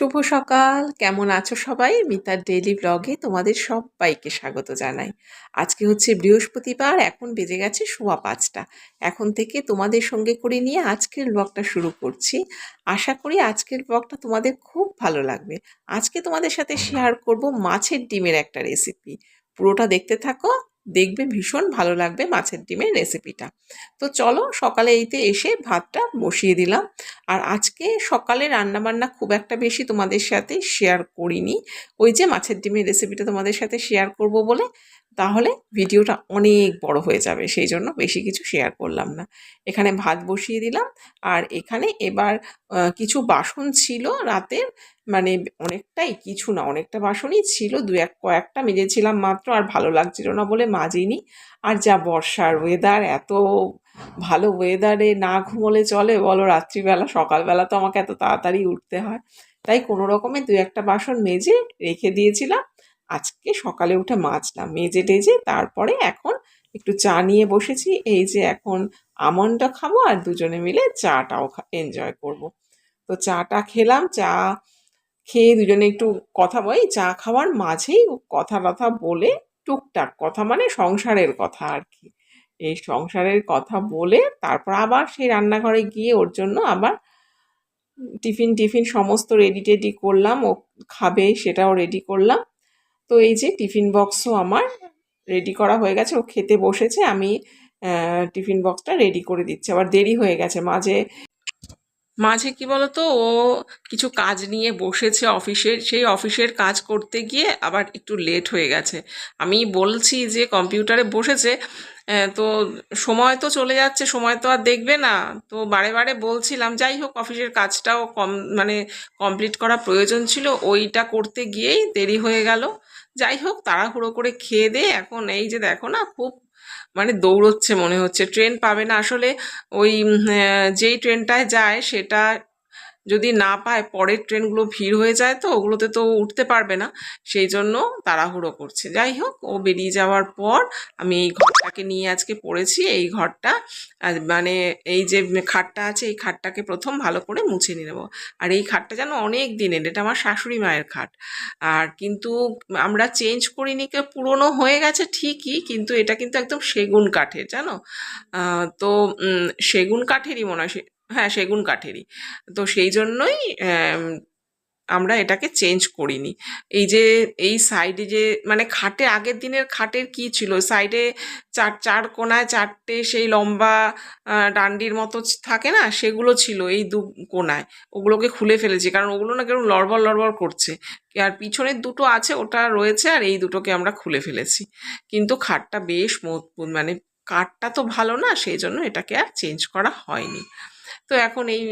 শুভ সকাল। কেমন আছো সবাই? মিতার ডেইলি ব্লগে তোমাদের সবাইকে স্বাগত জানাই। আজকে হচ্ছে বৃহস্পতিবার, এখন বেজে গেছে সোয়া পাঁচটা। এখন থেকে তোমাদের সঙ্গে করে নিয়ে আজকের ব্লগটা শুরু করছি। আশা করি আজকের ব্লগটা তোমাদের খুব ভালো লাগবে। আজকে তোমাদের সাথে শেয়ার করব মাছের ডিমের একটা রেসিপি পুরোটা দেখতে থাকো দেখবে ভীষণ ভালো লাগবে মাছের ডিমের রেসিপিটা তো চলো সকালে এইতে এসে ভাতটা বসিয়ে দিলাম। আর আজকে সকালে রান্নাবান্না খুব একটা বেশি তোমাদের সাথে শেয়ার করিনি। ওই যে মাছের ডিমের রেসিপিটা তোমাদের সাথে শেয়ার করব বলে তাহলে ভিডিওটা অনেক বড় হয়ে যাবে। সেই জন্য বেশি কিছু শেয়ার করলাম না। এখানে ভাত বসিয়ে দিলাম। আর এখানে এবার কিছু বাসন ছিল রাতের। মানে অনেকটাই কিছু না, অনেকটা বাসনই ছিল। দু এক, কয়েকটা মেজেছিলাম মাত্র আর ভালো লাগছিল না বলে মাজিনি। আর যা বর্ষার ওয়েদার এত ভালো ওয়েদারে না ঘুমোলে চলে। বলো রাত্রিবেলা, সকালবেলা তো আমাকে এত তাড়াতাড়ি উঠতে হয়। তাই কোনো রকমে দু একটা বাসন মেজে রেখে দিয়েছিলাম। আজকে সকালে উঠে মাজলাম মেজে টেজে তারপরে এখন একটু চা নিয়ে বসেছি। এই যে এখন আমন্ডটা খাব আর দুজনে মিলে চাটাও এনজয় করব। তো চাটা খেলাম, চা খেয়ে দুজনে একটু কথা বলি। চা খাওয়ার মাঝেই কথা টথা বলে টুকটাক কথা মানে সংসারের কথা আর কি। এই সংসারের কথা বলে তারপর আবার সেই রান্নাঘরে গিয়ে ওর জন্য আবার টিফিন টিফিন সমস্ত রেডি টেডি করলাম। ও খাবে সেটাও রেডি করলাম। তো এই যে টিফিন বক্সও আমার রেডি করা হয়ে গেছে, ও খেতে বসেছে, আমি টিফিন বক্সটা রেডি করে দিচ্ছি। আবার দেরি হয়ে গেছে, মাঝে মাঝে কি বলতো, ও কিছু কাজ নিয়ে বসেছে অফিসের, সেই অফিসের কাজ করতে গিয়ে আবার একটু লেট হয়ে গেছে। আমি বলছি যে কম্পিউটারে বসেছে তো সময় তো চলে যাচ্ছে, সময় তো আর দেখবে না। তো বারে বারে বলছিলাম, যাই হোক, অফিসের কাজটাও কম মানে কমপ্লিট করা প্রয়োজন ছিল, ওইটা করতে গিয়েই দেরি হয়ে গেল। যাই হোক, তাড়াহুড়ো করে খেয়ে দিয়ে এখন এই যে দেখো না, খুব মানে দৌড়চ্ছে মনে হচ্ছে। ট্রেন পাবে না। আসলে ওই যেই ট্রেনটায় যায়, সেটা যদি না পায় পরের ট্রেনগুলো ভিড় হয়ে যায় তো, ওগুলোতে তো উঠতে পারবে না। সেই জন্য তাড়াহুড়ো করছে। যাই হোক, ও বেরিয়ে যাওয়ার পর আমি এই ঘরটাকে নিয়ে আজকে পড়েছি। এই ঘরটা মানে এই যে খাটটা আছে, এই খাটটাকে প্রথম ভালো করে মুছে নিয়ে নেব। আর এই খাটটা যেন অনেক দিনের, এটা আমার শাশুড়ি মায়ের খাট। আর কিন্তু আমরা চেঞ্জ করিনি পুরনো হয়ে গেছে ঠিকই, কিন্তু এটা কিন্তু একদম সেগুন কাঠের, জানো? তো সেগুন কাঠেরই মনে হয় হ্যাঁ সেগুন কাঠেরই। তো সেই জন্যই আমরা এটাকে চেঞ্জ করিনি। এই যে, এই সাইডে যে মানে খাটে, আগের দিনের খাটের কি ছিল? সাইডে চার চার কোনায় চারটে সেই লম্বা ডান্ডির মতো থাকে না? সেগুলো ছিল এই দু কোনায়। ওগুলোকে খুলে ফেলেছি, কারণ ওগুলো না কেরম লড়বড় লড়বড় করছে। আর পিছনের দুটো আছে, ওটা রয়েছে, আর এই দুটোকে আমরা খুলে ফেলেছি। কিন্তু খাটটা বেশ মজবুত মানে কাঠটা তো ভালো না, সেই জন্য এটাকে আর চেঞ্জ করা হয়নি। তো এখন এই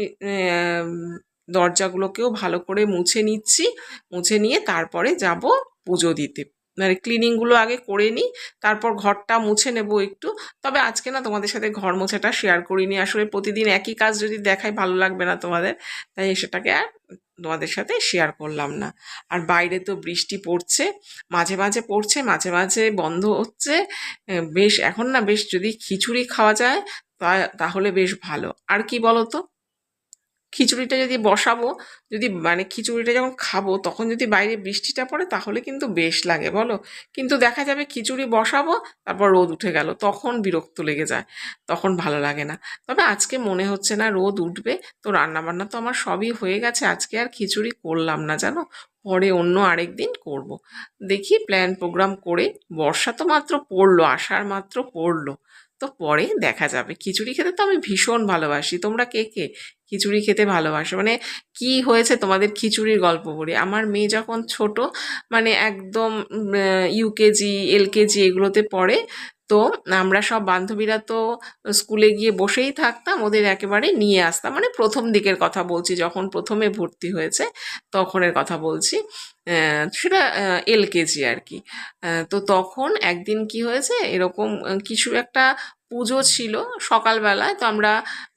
দরজাগুলোকেও ভালো করে মুছে নিচ্ছি। মুছে নিয়ে তারপরে যাব পুজো দিতে। মানে ক্লিনিংগুলো আগে করে নিই, তারপর ঘরটা মুছে নেব একটু। তবে আজকে না তোমাদের সাথে ঘর মোছাটা শেয়ার করিনি। আসলে প্রতিদিন একই কাজ যদি দেখাই ভালো লাগবে না তোমাদের, তাই সেটাকে আর তোমাদের সাথে শেয়ার করলাম না। আর বাইরে তো বৃষ্টি পড়ছে, মাঝে মাঝে পড়ছে, মাঝে মাঝে বন্ধ হচ্ছে। বেশ, এখন না বেশ যদি খিচুড়ি খাওয়া যায় তা- তাহলে বেশ ভালো। আর কি বলো তো খিচুড়িটা যদি বসাবো, যদি মানে খিচুড়িটা যখন খাব, তখন যদি বাইরে বৃষ্টিটা পড়ে, তাহলে কিন্তু বেশ লাগে, বলো? কিন্তু দেখা যাবে খিচুড়ি বসাবো, তারপর রোদ উঠে গেল, তখন বিরক্ত লেগে যায়, তখন ভালো লাগে না। তবে আজকে মনে হচ্ছে না রোদ উঠবে, তো রান্না বান্না তো আমার সবই হয়ে গেছে, আজকে আর খিচুড়ি করলাম না, জানো? পরে অন্য আরেক দিন করব। দেখি প্ল্যান প্রোগ্রাম করে, বর্ষা তো মাত্র পড়ল, আষাঢ় মাত্র পড়ল। তো পরে দেখা যাবে। খিচুড়ি খেতে তো আমি ভীষণ ভালোবাসি। তোমরা কে কে খিচুড়ি খেতে ভালোবাসো? মানে কি হয়েছে তোমাদের খিচুড়ির গল্প করি আমার মেয়ে যখন ছোট মানে একদম ইউকেজি, এলকেজি এগুলোতে পড়ে তো আমরা সব বান্ধবীরা তো স্কুলে গিয়ে বসেই থাকতাম, ওদের একেবারে নিয়ে আসতাম। মানে প্রথম দিকের কথা বলছি, যখন প্রথমে ভর্তি হয়েছে তখনের কথা বলছি। সেটা এলকেজি আর কি তো তখন একদিন কি হয়েছে, এরকম কিছু একটা পুজো ছিল সকালবেলায়, তো আমরা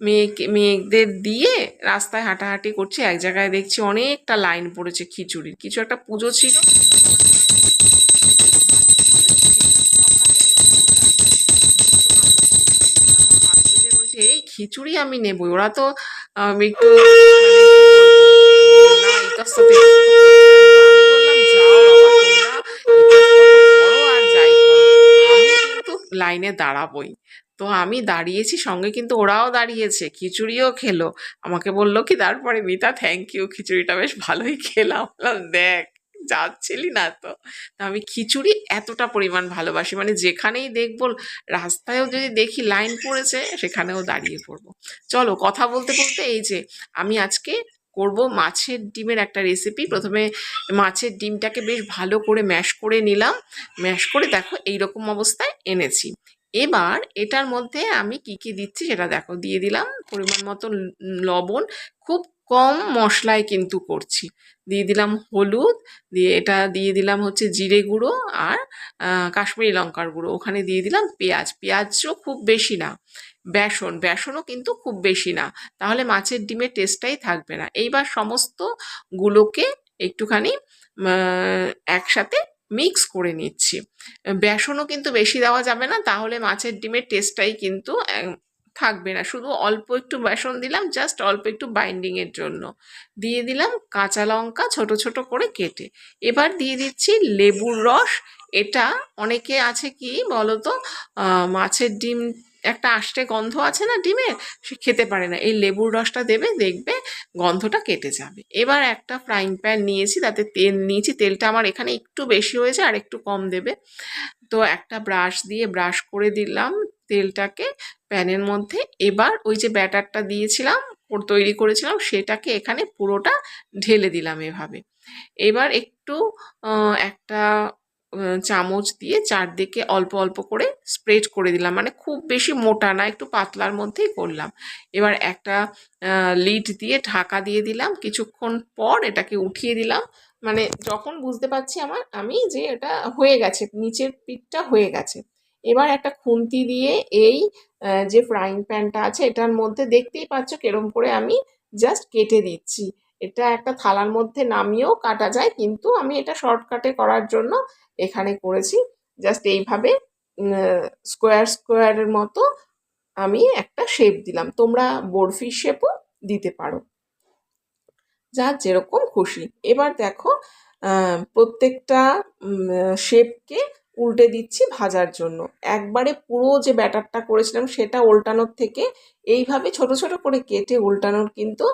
মেয়েকে, মেয়েদের দিয়ে রাস্তায় হাঁটাহাঁটি করছি। এক জায়গায় দেখছি অনেকটা লাইন পড়েছে খিচুড়ির। কিছু একটা পুজো ছিল। খিচুড়ি আমি নেবই। ওরা তো একটু মানে লাইনে দাঁড়াবোই। তো আমি দাঁড়িয়েছি, সঙ্গে কিন্তু ওরাও দাঁড়িয়েছে, খিচুড়িও খেলো। আমাকে বলল, কি, তারপরে মিতা থ্যাংক ইউ খিচুড়িটা বেশ ভালোই খেলাম। দেখ যাচ্ছিলি না তো। তা আমি খিচুড়ি এতটা পরিমাণ ভালোবাসি। মানে যেখানেই দেখব, রাস্তায়ও যদি দেখি লাইন পড়েছে, সেখানেও দাঁড়িয়ে পড়ব। চলো কথা বলতে বলতে এই যে, আমি আজকে করব মাছের ডিমের একটা রেসিপি প্রথমে মাছের ডিমটাকে বেশ ভালো করে ম্যাশ করে নিলাম। ম্যাশ করে দেখো এই রকম অবস্থায় এনেছি। এবার এটার মধ্যে আমি কি কি দিচ্ছি সেটা দেখো, দিয়ে দিলাম পরিমাণ মতো লবণ। খুব কম মশলায় কিন্তু করছি। দিয়ে দিলাম হলুদ, দিয়ে এটা দিয়ে দিলাম হচ্ছে জিরে গুঁড়ো আর কাশ্মীরি লঙ্কার গুঁড়ো। ওখানে দিয়ে দিলাম পেঁয়াজ। পেঁয়াজও খুব বেশি না। বেসন। বেসনও কিন্তু খুব বেশি না। তাহলে মাছের ডিমের টেস্টটাই থাকবে না। এইবার সমস্ত গুলোকে একটুখানি একসাথে মিক্স করে নিচ্ছি। বেসনও কিন্তু বেশি দেওয়া যাবে না। তাহলে মাছের ডিমের টেস্টটাই কিন্তু থাকবে না। শুধু অল্প একটু বেসন দিলাম জাস্ট অল্প একটু বাইন্ডিংয়ের জন্য। দিয়ে দিলাম কাঁচা লঙ্কা ছোট ছোট করে কেটে। এবার দিয়ে দিচ্ছি লেবুর রস। এটা অনেকে আছে কি বলতো মাছের ডিম, একটা আষ্টে গন্ধ আছে না ডিমের সে খেতে পারে না। এই লেবুর রসটা দেবে, দেখবে গন্ধটা কেটে যাবে। এবার একটা ফ্রাইং প্যান নিয়েছি, তাতে তেল নিয়েছি। তেলটা আমার এখানে একটু বেশি হয়েছে, আর একটু কম দেবে। তো একটা ব্রাশ দিয়ে ব্রাশ করে দিলাম। তেলটাকে প্যানের মধ্যে এবার ওই যে ব্যাটারটা দিয়েছিলাম তৈরি করেছিলাম, সেটাকে এখানে পুরোটা ঢেলে দিলাম এভাবে। এবার একটু একটা চামচ দিয়ে চারদিকে অল্প অল্প করে স্প্রেড করে দিলাম। মানে খুব বেশি মোটা না, একটু পাতলার মধ্যেই করলাম। এবার একটা লিড দিয়ে ঢাকা দিয়ে দিলাম। কিছুক্ষণ পর এটাকে উঠিয়ে দিলাম। মানে যখন বুঝতে পারছি আমার, আমি যে এটা হয়ে গেছে, নিচের পিঠটা হয়ে গেছে। এবার একটা খুন্তি দিয়ে এই যে ফ্রাইং প্যানটা আছে, এটার মধ্যে দেখতেই পাচ্ছ কেরম করে আমি জাস্ট কেটে দিচ্ছি। এটা একটা থালার মধ্যে নামিয়েও কাটা যায়, কিন্তু আমি এটা শর্টকাটে করার জন্য এখানে করেছি। জাস্ট এইভাবে স্কোয়ার স্কোয়ারের মতো আমি একটা শেপ দিলাম। তোমরা বরফি শেপও দিতে পারো। যার যেরকম খুশি। এবার দেখো প্রত্যেকটা শেপকে উল্টে দিচ্ছি ভাজার জন্য। একবারে পুরো যে ব্যাটারটা করেছিলাম সেটা উল্টানোর থেকে এইভাবে ছোট ছোট করে কেটে উল্টানোর কিন্তু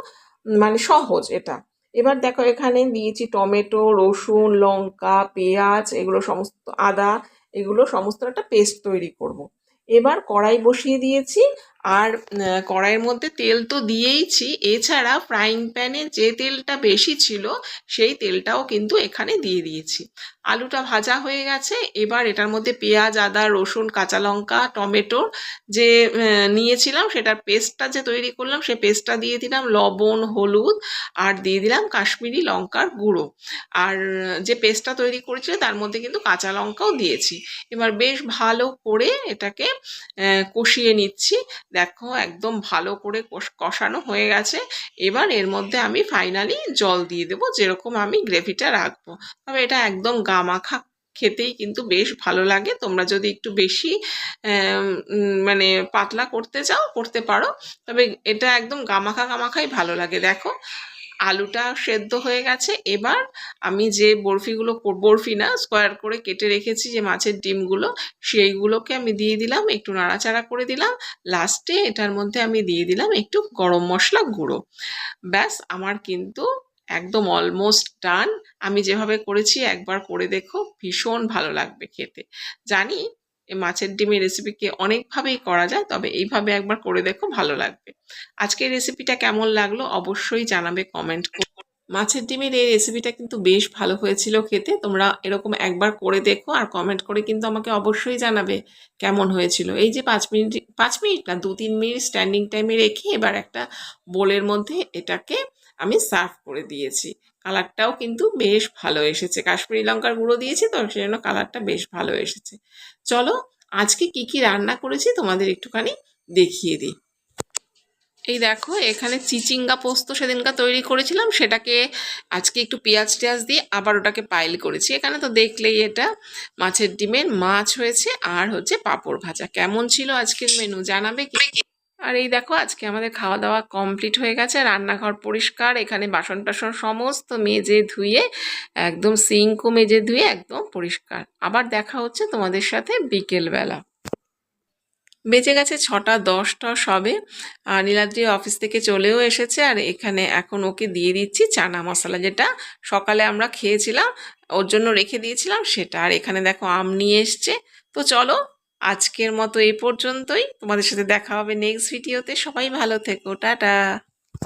মানে সহজ এটা। এবার দেখো এখানে দিয়েছি টমেটো, রসুন, লঙ্কা, পেঁয়াজ, এগুলো সমস্ত আদা, এগুলো সমস্ত একটা পেস্ট তৈরি করব। এবার কড়াই বসিয়ে দিয়েছি আর কড়াইয়ের মধ্যে তেল তো দিয়েইছি। এছাড়া ফ্রাইং প্যানে যে তেলটা বেশি ছিল সেই তেলটাও কিন্তু এখানে দিয়ে দিয়েছি। আলুটা ভাজা হয়ে গেছে। এবার এটার মধ্যে পেঁয়াজ, আদা, রসুন, কাঁচা লঙ্কা টমেটোর যে নিয়েছিলাম সেটার পেস্টটা যে তৈরি করলাম সে পেস্টটা দিয়ে দিলাম লবণ, হলুদ আর দিয়ে দিলাম কাশ্মীরি লঙ্কার গুঁড়ো। আর যে পেস্টটা তৈরি করেছিল তার মধ্যে কিন্তু কাঁচা লঙ্কাও দিয়েছি। এবার বেশ ভালো করে এটাকে কষিয়ে নিচ্ছি। দেখো একদম ভালো করে কষ- কষানো হয়ে গেছে। এবার এর মধ্যে আমি ফাইনালি জল দিয়ে দেবো যেরকম আমি গ্রেভিটা রাখব। তবে এটা একদম গামাখা খেতেই কিন্তু বেশ ভালো লাগে। তোমরা যদি একটু বেশি মানে পাতলা করতে চাও, করতে পারো। তবে এটা একদম গামাখা গামাখাই ভালো লাগে। দেখো, আলুটা সেদ্ধ হয়ে গেছে। এবার আমি যে বরফিগুলো বরফি না, স্কোয়ার করে কেটে রেখেছি যে মাছের ডিমগুলো, সেইগুলোকে আমি দিয়ে দিলাম, একটু নাড়াচাড়া করে দিলাম। লাস্টে এটার মধ্যে আমি দিয়ে দিলাম একটু গরম মশলা গুঁড়ো। ব্যাস, আমার কিন্তু একদম অলমোস্ট ডান আমি যেভাবে করেছি, একবার করে দেখো, ভীষণ ভালো লাগবে খেতে। জানি মাছের ডিমের রেসিপিকে অনেকভাবেই করা যায়, তবে এইভাবে একবার করে দেখো, ভালো লাগবে। আজকের রেসিপিটা কেমন লাগল অবশ্যই জানাবে কমেন্ট করে। মাছের ডিমের এই রেসিপিটা কিন্তু বেশ ভালো হয়েছিল খেতে। তোমরা এরকম একবার করে দেখো আর কমেন্ট করে কিন্তু আমাকে অবশ্যই জানাবে কেমন হয়েছিল। এই যে পাঁচ মিনিট পাঁচ মিনিট না দু তিন মিনিট স্ট্যান্ডিং টাইমে রেখে এবার একটা বোলের মধ্যে এটাকে আমি সার্ভ করে দিয়েছি। কালারটাও কিন্তু বেশ ভালো এসেছে। কাশ্মীরি লঙ্কার গুঁড়ো দিয়েছি তো সেই জন্য কালারটা বেশ ভালো এসেছে। চলো, আজকে কি কি রান্না করেছি তোমাদের একটুখানি দেখিয়ে দিই। এই দেখো, এখানে চিচিঙ্গা পোস্ত সেদিনকা তৈরি করেছিলাম। সেটাকে আজকে একটু পেঁয়াজ টেয়াজ দিয়ে আবার ওটাকে পাইল করেছি। এখানে তো দেখলেই এটা মাছের ডিমের মাছ হয়েছে আর হচ্ছে পাঁপড় ভাজা। কেমন ছিল আজকের মেনু জানাবে কি? আর এই দেখো, আজকে আমাদের খাওয়া দাওয়া কমপ্লিট হয়ে গেছে, রান্নাঘর পরিষ্কার, এখানে বাসন টাসন সমস্ত মেজে ধুয়ে, একদম সিঙ্কও মেজে ধুয়ে একদম পরিষ্কার। আবার দেখা হচ্ছে তোমাদের সাথে বিকেলবেলা। বেজে গেছে ছটা, দশটা সবে, আর নীলাদ্রি অফিস থেকে চলেও এসেছে, আর এখানে এখন ওকে দিয়ে দিচ্ছি চানা মশলা যেটা সকালে আমরা খেয়েছিলাম, ওর জন্য রেখে দিয়েছিলাম সেটা। আর এখানে দেখো আম নিয়ে এসছে। তো চলো আজকের মতো এই পর্যন্তই। তোমাদের সাথে দেখা হবে নেক্সট ভিডিওতে সবাই ভালো থেকো। টাটা।